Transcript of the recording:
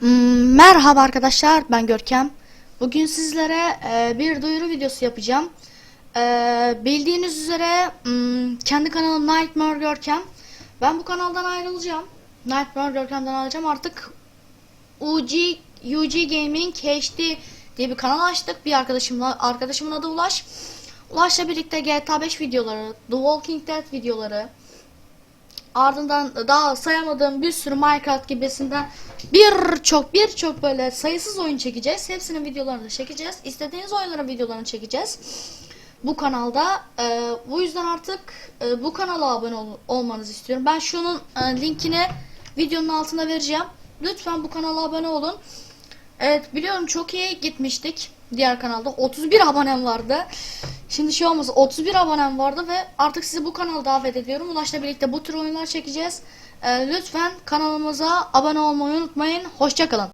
Hmm, Merhaba arkadaşlar ben Görkem. Bugün sizlere e, bir duyuru videosu yapacağım. E, bildiğiniz üzere hmm, kendi kanalım Nightmare Görkem. Ben bu kanaldan ayrılacağım. Nightmare Görkem'den ayrılacağım. Artık UG, UG Gaming HD diye bir kanal açtık. Bir arkadaşımla arkadaşımın adı Ulaş. Ulaş'la birlikte GTA 5 videoları, The Walking Dead videoları, Ardından daha sayamadığım bir sürü Minecraft gibisinden birçok birçok böyle sayısız oyun çekeceğiz. Hepsinin videolarını çekeceğiz. İstediğiniz oyunların videolarını çekeceğiz. Bu kanalda e, bu yüzden artık e, bu kanala abone ol- olmanızı istiyorum. Ben şunun e, linkini videonun altına vereceğim. Lütfen bu kanala abone olun. Evet biliyorum çok iyi gitmiştik diğer kanalda. 31 abonem vardı. Şimdi şey olmasa 31 abonem vardı ve artık sizi bu kanala davet ediyorum. Ulaş'la birlikte bu tür oyunlar çekeceğiz. Ee, lütfen kanalımıza abone olmayı unutmayın. Hoşçakalın.